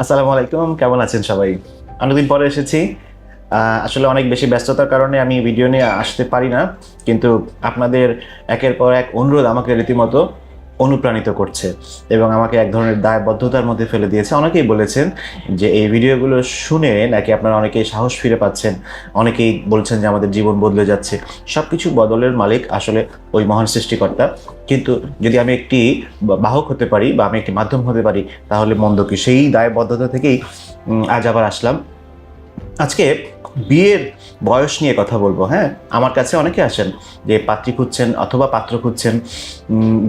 আসসালামু আলাইকুম, কেমন আছেন সবাই? অনেকদিন পরে এসেছি। আসলে অনেক বেশি ব্যস্ততার কারণে আমি ভিডিও নিয়ে আসতে পারি না, কিন্তু আপনাদের একের পর এক অনুরোধ আমাকে রীতিমতো। অনুপ্রাণিত করছে এবং আমাকে এক ধরনের দায়বদ্ধতার মধ্যে ফেলে দিয়েছে। অনেকেই বলেছেন যে এই ভিডিওগুলো শুনে নাকি আপনারা অনেকেই সাহস ফিরে পাচ্ছেন। অনেকেই বলছেন যে আমাদের জীবন বদলে যাচ্ছে। সব কিছু বদলের মালিক আসলে ওই মহান সৃষ্টিকর্তা। কিন্তু যদি আমি একটি বাহক হতে পারি বা আমি একটি মাধ্যম হতে পারি, তাহলে মন্দ কি? সেই দায়বদ্ধতা থেকেই আজ আবার আসলাম। আজকে বিয়ের বয়স নিয়ে কথা বলব হ্যাঁ? আমার কাছে অনেকে আসেন যে পাত্রী খুঁজছেন অথবা পাত্র খুঁজছেন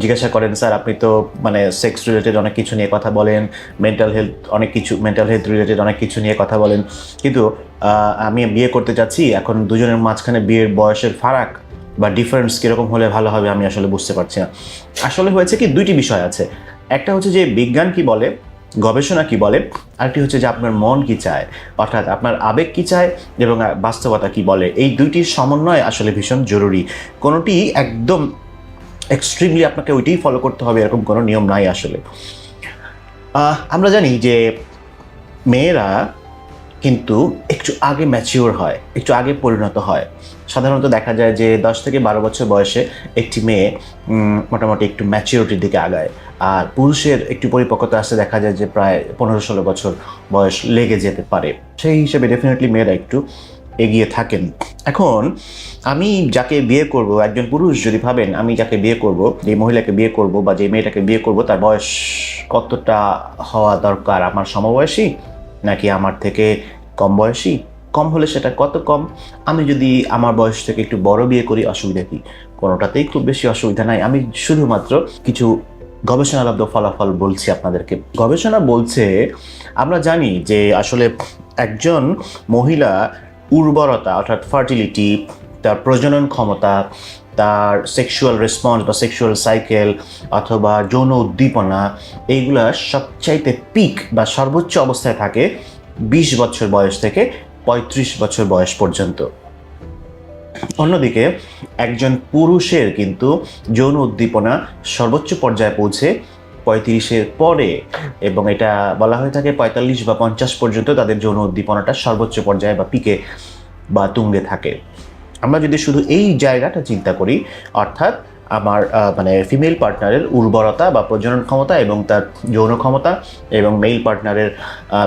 জিজ্ঞাসা করেন, স্যার, আপনি তো মানে সেক্স রিলেটেড অনেক কিছু নিয়ে কথা বলেন মেন্টাল হেলথ অনেক কিছু মেন্টাল হেলথ রিলেটেড অনেক কিছু নিয়ে কথা বলেন। কিন্তু আমি বিয়ে করতে যাচ্ছি, এখন দুজনের মাঝখানে বিয়ের বয়সের ফারাক বা ডিফারেন্স কীরকম হলে ভালো হবে আমি আসলে বুঝতে পারছি না। আসলে হয়েছে কি, দুইটি বিষয় আছে। একটা হচ্ছে যে বিজ্ঞান কি বলে গবেষণা কি বলে? আরেকটি হচ্ছে যে আপনার মন কি চায়? অর্থাৎ আপনার আবেগ কি চায় এবং বাস্তবতা কি বলে? এই দুইটির সমন্বয় আসলে ভীষণ জরুরি। কোনোটি একদম এক্সট্রিমলি আপনাকে ওইটাই ফলো করতে হবে, এরকম কোনো নিয়ম নাই আসলে। আমরা জানি যে মেয়েরা কিন্তু একটু আগে ম্যাচিওর হয়, একটু আগে পরিণত হয়। সাধারণত দেখা যায় যে দশ থেকে বারো বছর বয়সে একটি মেয়ে মোটামুটি একটু ম্যাচিওরিটির দিকে আগায়। আর পুরুষের একটু পরিপক্কতা আসতে দেখা যায় যে প্রায় পনেরো ষোলো বছর বয়স লেগে যেতে পারে। সেই হিসেবে ডেফিনেটলি মেয়েরা একটু এগিয়ে থাকেন। এখন আমি যাকে বিয়ে করব, একজন পুরুষ যদি ভাবেন আমি যাকে বিয়ে করব, যে মহিলাকে বিয়ে করব বা যে মেয়েটাকে বিয়ে করব, তার বয়স কতটা হওয়া দরকার? আমার সমবয়সী নাকি আমার থেকে কম বয়সী? কম হলে সেটা কত কম? আমি যদি আমার বয়স থেকে একটু বড় বিয়ে করি, অসুবিধা কি? কোনোটাতেই খুব বেশি অসুবিধা নাই। আমি শুধুমাত্র কিছু গবেষণালব্ধ ফলাফল বলছি আপনাদেরকে। গবেষণা বলছে, আমরা জানি যে আসলে একজন মহিলা উর্বরতা, অর্থাৎ ফার্টিলিটি, তার প্রজনন ক্ষমতা, তার সেক্সুয়াল রেসপন্স বা সেক্সুয়াল সাইকেল অথবা যৌন উদ্দীপনা, এইগুলা সবচাইতে পিক বা সর্বোচ্চ অবস্থায় থাকে বিশ বছর বয়স থেকে পঁয়ত্রিশ বছর বয়স পর্যন্ত। অন্যদিকে, একজন পুরুষের কিন্তু যৌন উদ্দীপনা সর্বোচ্চ পর্যায়ে পৌঁছে পঁয়ত্রিশের পরে এবং এটা বলা হয়ে থাকে পঁয়তাল্লিশ বা পঞ্চাশ পর্যন্ত তাদের যৌন উদ্দীপনাটা সর্বোচ্চ পর্যায়ে বা পিকে বা তুঙ্গে থাকে। আমরা যদি শুধু এই জায়গাটা চিন্তা করি, অর্থাৎ আমার মানে ফিমেল পার্টনারের উর্বরতা বা প্রজনন ক্ষমতা এবং তার যৌন ক্ষমতা এবং মেল পার্টনারের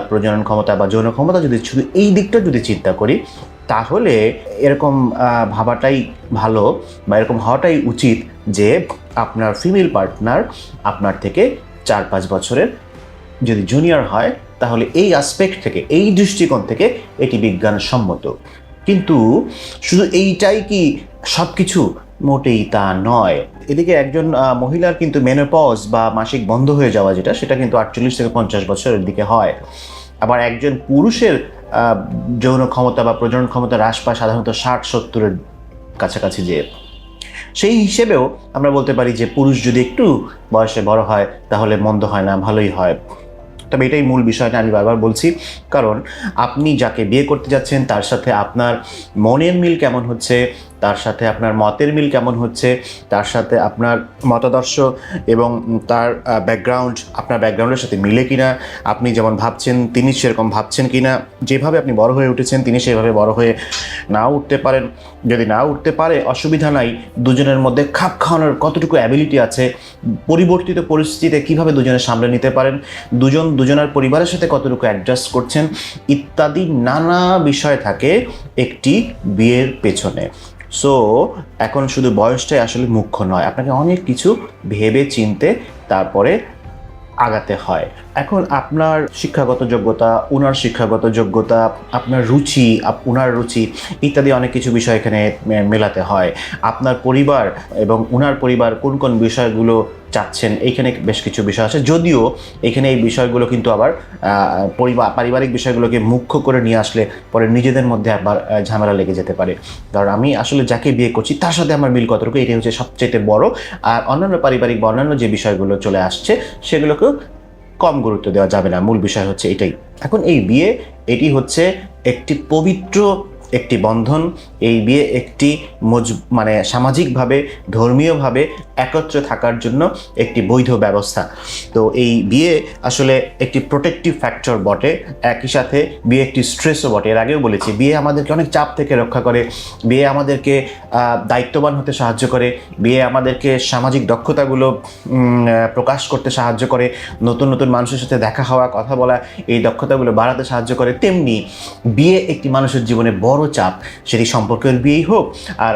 প্রজনন ক্ষমতা বা যৌন ক্ষমতা যদি শুধু এই দিকটা যদি চিন্তা করি, তাহলে এরকম ভাবাটাই ভালো বা এরকম হওয়াটাই উচিত যে আপনার ফিমেল পার্টনার আপনার থেকে চার পাঁচ বছরের যদি জুনিয়র হয়, তাহলে এই আসপেক্ট থেকে, এই দৃষ্টিকোণ থেকে এটি বিজ্ঞানসম্মত। কিন্তু শুধু এইটাই কি সব কিছু মোটেই তা নয়। এদিকে একজন মহিলার কিন্তু মেনোপজ বা মাসিক বন্ধ হয়ে যাওয়া যেটা, সেটা কিন্তু আটচল্লিশ থেকে পঞ্চাশ বছরের দিকে হয়। আবার একজন পুরুষের যৌন ক্ষমতা বা প্রজনন ক্ষমতা হ্রাস পায় সাধারণত ষাট, সত্তরের কাছাকাছি যে। সেই হিসেবেও আমরা বলতে পারি যে পুরুষ যদি একটু বয়সে বড় হয়, তাহলে মন্দ হয় না, ভালোই হয়। তবে এটাই মূল বিষয়টা আমি বারবার বলছি। কারণ আপনি যাকে বিয়ে করতে যাচ্ছেন, তার সাথে আপনার মনের মিল কেমন হচ্ছে তার সাথে আপনার মতের মিল কেমন হচ্ছে, তার সাথে আপনার মতাদর্শ এবং তার ব্যাকগ্রাউন্ড আপনার ব্যাকগ্রাউন্ডের সাথে মিলে কিনা, আপনি যেমন ভাবছেন তিনি সেরকম ভাবছেন কিনা, যেভাবে আপনি বড় হয়ে উঠেছেন তিনি সেভাবে বড় হয়ে নাও উঠতে পারেন। যদি না উঠতে পারে, অসুবিধা নাই, দুজনের মধ্যে খাপ খাওয়ানোর কতটুকু অ্যাবিলিটি আছে, পরিবর্তিত পরিস্থিতিতে কীভাবে দুজনে সামলে নিতে পারেন, দুজন, দুজনের পরিবারের সাথে কতটুকু অ্যাডজাস্ট করছেন, ইত্যাদি নানা বিষয় থাকে একটি বিয়ের পেছনে। সো এখন শুধু বয়সটাই আসলে মুখ্য নয়, আপনাকে অনেক কিছু ভেবে চিনতে তারপরে আগাতে হয়। এখন আপনার শিক্ষাগত যোগ্যতা ওনার শিক্ষাগত যোগ্যতা, আপনার রুচি ওনার রুচি ইত্যাদি অনেক কিছু বিষয় এখানে মেলাতে হয়। আপনার পরিবার এবং ওনার পরিবার কোন কোন বিষয়গুলো চাচ্ছেন, এইখানে বেশ কিছু বিষয় আছে। যদিও এখানে এই বিষয়গুলো কিন্তু আবার পরিবার, পারিবারিক বিষয়গুলোকে মুখ্য করে নিয়ে আসলে পরে নিজেদের মধ্যে আবার ঝামেলা লেগে যেতে পারে। কারণ আমি আসলে যাকে বিয়ে করছি, তার সাথে আমার মিল কতটুকু, এটাই হচ্ছে সবচেয়ে বড়। আর অন্যান্য পারিবারিক বা অন্যান্য যে বিষয়গুলো চলে আসছে, সেগুলোকেও কম গুরুত্ব দেওয়া যাবে না। মূল বিষয় হচ্ছে এটাই। এখন এই বিয়ে, এটি হচ্ছে একটি পবিত্র একটি বন্ধন, এই বিয়ে একটি মজ মানে সামাজিকভাবে, ধর্মীয়ভাবে একত্রে থাকার জন্য একটি বৈধ ব্যবস্থা। তো এই বিয়ে আসলে একটি প্রোটেক্টিভ ফ্যাক্টর বটে, একই সাথে বিয়ে একটি স্ট্রেসও বটে। এর আগেও বলেছি, বিয়ে আমাদেরকে অনেক চাপ থেকে রক্ষা করে, বিয়ে আমাদেরকে দায়িত্ববান হতে সাহায্য করে, বিয়ে আমাদেরকে সামাজিক দক্ষতাগুলো প্রকাশ করতে সাহায্য করে, নতুন নতুন মানুষের সাথে দেখা হওয়া, কথা বলা, এই দক্ষতাগুলো বাড়াতে সাহায্য করে। তেমনি বিয়ে একটি মানুষের জীবনে বড় চাপ, সেটি সম্পর্কের বিয়েই হোক আর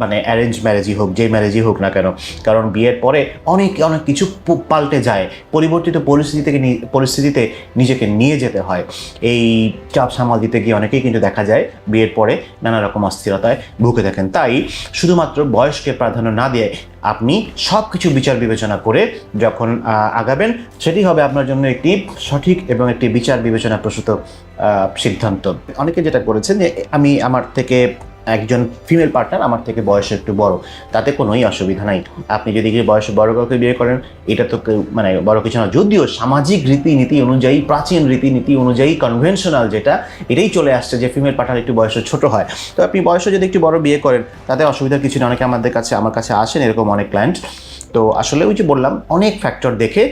মানে অ্যারেঞ্জ ম্যারেজই হোক যে ম্যারেজই হোক না কেন। কারণ বিয়ের পরে অনেক অনেক কিছু পাল্টে যায়। পরিবর্তিত পরিস্থিতি থেকে পরিস্থিতিতে নিজেকে নিয়ে যেতে হয়। এই চাপ সামাল দিতে গিয়ে অনেকেই কিন্তু দেখা যায় বিয়ের পরে নানা রকম অস্থিরতায় ভুগে থাকেন। তাই শুধুমাত্র বয়সকে প্রাধান্য না দিয়ে আপনি সব কিছু বিচার বিবেচনা করে যখন আগাবেন, সেটি হবে আপনার জন্য একটি সঠিক এবং একটি বিচার বিবেচনা প্রসূত সিদ্ধান্ত। অনেকে যেটা করেছেন যে, আমি আমার থেকে একজন ফিমেল পার্টনার আমার থেকে বয়সে একটু বড়, তাতে কোনোই অসুবিধা নাই। আপনি যদি বয়সে বড় কাউকে বিয়ে করেন, এটা তো মানে বড় কিছু না, যদিও সামাজিক রীতিনীতি অনুযায়ী, প্রাচীন রীতিনীতি অনুযায়ী কনভেনশনাল যেটা, এটাই চলে আসছে যে ফিমেল পার্টনার একটু বয়সে ছোট হয়। তো আপনি বয়সে যদি একটু বড় বিয়ে করেন, তাতে অসুবিধার কিছু না অনেকে আমাদের কাছে, আমার কাছে আসেন এরকম অনেক ক্লায়েন্ট তো আসলে ওই যে বললাম, অনেক ফ্যাক্টর দেখে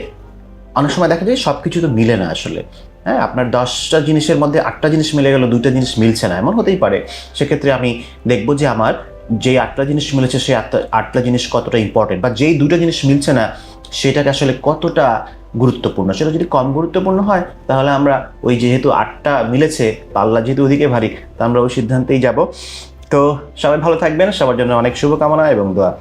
অনেক সময় দেখা যায় সব কিছু তো মিলে না আসলে। হ্যাঁ আপনার দশটা জিনিসের মধ্যে আটটা জিনিস মিলে গেল দুইটা জিনিস মিলছে না, এমন হতেই পারে। সেক্ষেত্রে আমি দেখব যে আমার যে আটটা জিনিস মিলেছে, সেই আটটা আটটা জিনিস কতটা ইম্পর্টেন্ট বা যেই দুটো জিনিস মিলছে না, সেটাকে আসলে কতটা গুরুত্বপূর্ণ? সেটা যদি কম গুরুত্বপূর্ণ হয়, তাহলে আমরা ওই যেহেতু আটটা মিলেছে, পাল্লা যেহেতু ওদিকে ভারী, তা আমরা ওই সিদ্ধান্তেই যাব। তো সবাই ভালো থাকবেন, সবার জন্য অনেক শুভকামনা এবং দোয়া।